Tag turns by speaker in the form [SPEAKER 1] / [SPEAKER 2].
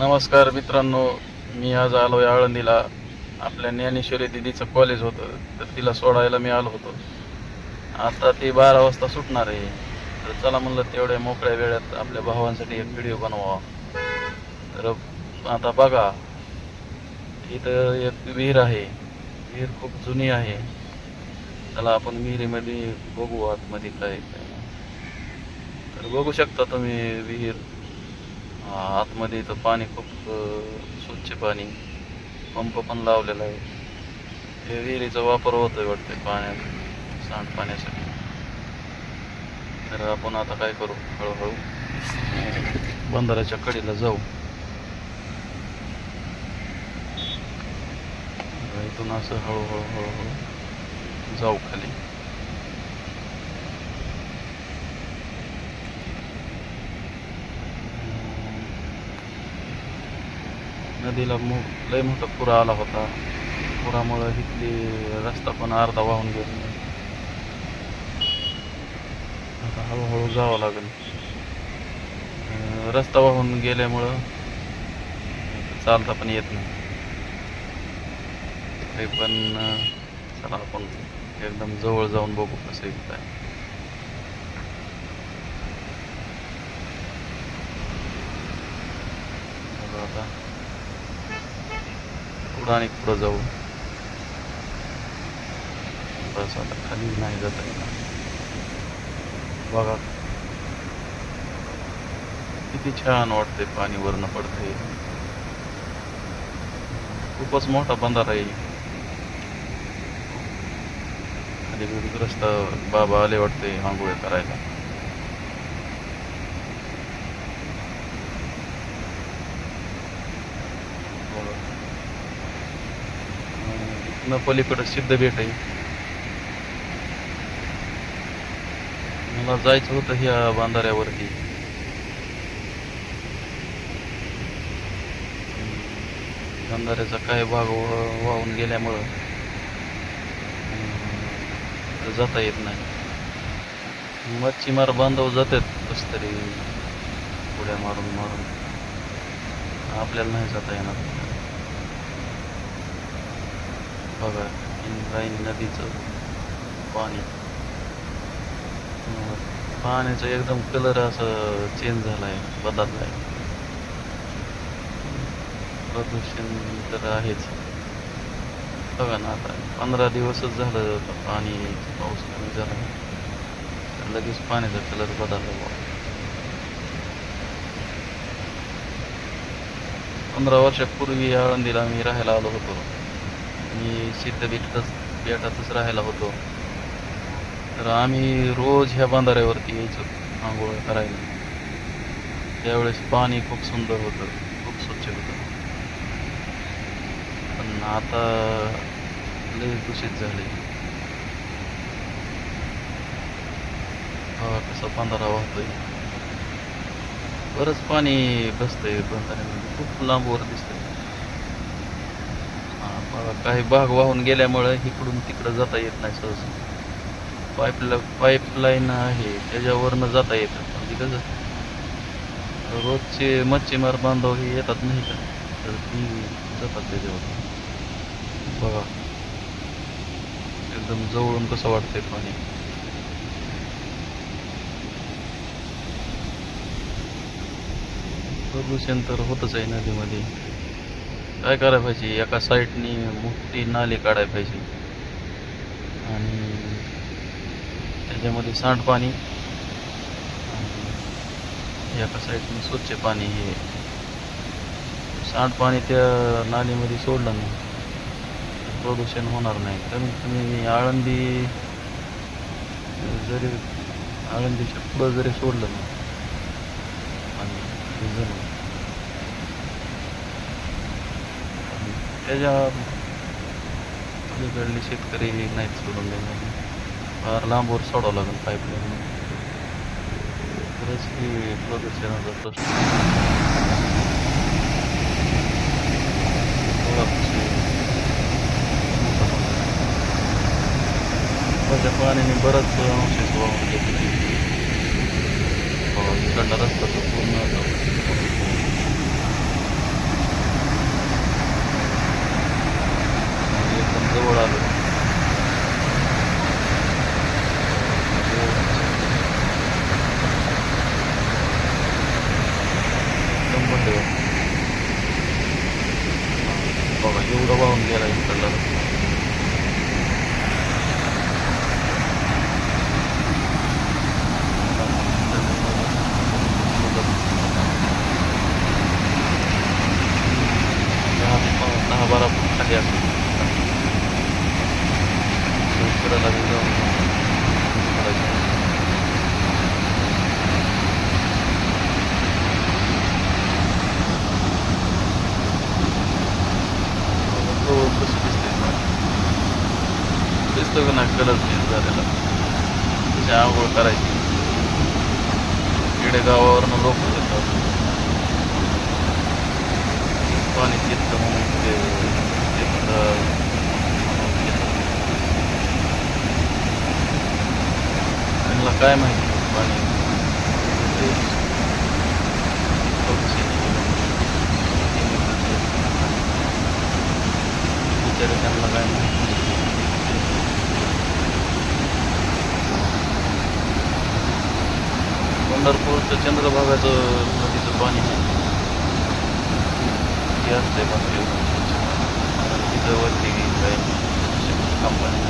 [SPEAKER 1] नमस्कार मित्रांनो मी आज आलो आहे आळंदीला. आपल्या ज्ञानेश्वरी दिदीचं कॉलेज होतं तर तिला सोडायला मी आलो होतो. आता ती बारा वाजता सुटणार आहे. तर चला म्हणलं तेवढ्या मोकळ्या वेळात आपल्या भावांसाठी एक व्हिडिओ बनवा तर आता बघा इथं एक विहीर आहे. विहीर खूप जुनी आहे. चला आपण विहिरीमध्ये बघू आतमध्ये काय काय नाही. तर बघू शकता तुम्ही विहीर. आतमध्ये इथं पाणी खूप स्वच्छ पाणी पंप पण लावलेला आहे. हे विहिरीचा वापर होतोय वाटतंय पाण्यात सांडपाण्यासाठी. तर आपण आता काय करू? हळूहळू बंदराच्या कडेला जाऊ. इथून असं हळूहळू हळूहळू जाऊ खाली. नदीला मो लय मोठा पुरा आला होता. पुरामुळं इथली रस्ता पण अर्धा वाहून गेला. आता हळूहळू जावं लागेल. रस्ता वाहून गेल्यामुळं चालता पण येत नाही. ते पण चला आपण एकदम जवळ जाऊन बघू कसं आहे काय. आता. पुढं आणि पुढं जाऊ. बस आता खाली नाही जाता येणार बघा. किती छान वाटते पाणी वरनं पडते खूपच मोठा बंधारा आहे. खाली विहिरीत रस्ता बाबा आले वाटते आंघोळ करायला बघा. अं, इथनं पलीकडं सिद्ध भेट आहे. मला जायचं होतं ह्या बांधाऱ्यावरती. बांधाऱ्याचा काही भाग वाहून गेल्यामुळं जाता येत नाही. मच्छीमार बांधव जातात कस तरी उड्या मारून मारून. आपल्याला नाही जाता येणार. बघा इंद्रायणी नदीचं पाणी. अं, पाण्याचं एकदम कलर असं चेंज झालाय बदललाय. प्रदूषण तर आहेच. बघा ना आता पंधरा दिवसच झालं पाणी पाऊस कमी झाला. तर लगेच पाण्याचा कलर बदलला पंधरा वर्षापूर्वी आळंदीला मी राहायला आलो होतो. मी सिद्ध बेटातच बेटातच राहायला होतो. तर आम्ही रोज ह्या बांधाऱ्यावरती यायचो आंघोळ करायला. त्यावेळेस पाणी खूप सुंदर होतं खूप स्वच्छ होतं. पण आता लय दूषित झाले हा कसा बांधारा वाहतोय. बरंच पाणी बसतंय बांधाऱ्यामध्ये. खूप लांबवर दिसतंय. बघा, काही भाग वाहून गेल्यामुळं इकडून तिकडं जाता येत नाही सहज पाईपला पाईपलाईन आहे त्याच्यावरनं जाता येतं पण म्हणजे कसं? रोजचे मच्छीमार बांधव हे येतात नाही का? तर ती जातात त्याच्यावर. बघा. एकदम जवळून कसं वाटतंय पाणी. प्रदूषण तर होतच आहे नदीमध्ये. काय करायला पाहिजे? एका साईडनी मोठी नाली काढायला पाहिजे. आणि त्याच्यामध्ये सांडपाणी एका साईडने स्वच्छ पाणी हे. सांडपाणी त्या नालीमध्ये सोडलं नाही. प्रदूषण होणार नाही. कमीत कमी आळंदी जरी आळंदीच्या पुढं जरी सोडलं ना आणि त्याच्या पलीकडले शेतकरी नाहीत सोडून देणार. फार लांबवर सोडावं लागेल पाईपलाईन खरंच ही प्रदूषणाचा प्रश्न थोडा त्या पाण्याने बरंच अंशेस वाहून घेतलं इकडला रस्ता पूर्ण बघा एवढं वाहून गेला इकडला रस्ता. दहा दहा बारा फूट खाली असतो इकडं लागेल जाऊन करायचं. हो, कसं दिसतंय पाणी. दिसतं नाही कलर चेंज झालेला. त्याची आंघोळ करायची. खेडेगावावरनं लोक येतात. पाणी चित्त म्हणून ते चित्त त्यांना काय माहिती पाणी? त्यांना काय माहिती? पंढरपूरचं चंद्रभागाचं नदीचं पाणी आहे. ती असते पण पाणी तिथं वरती काही कंपनी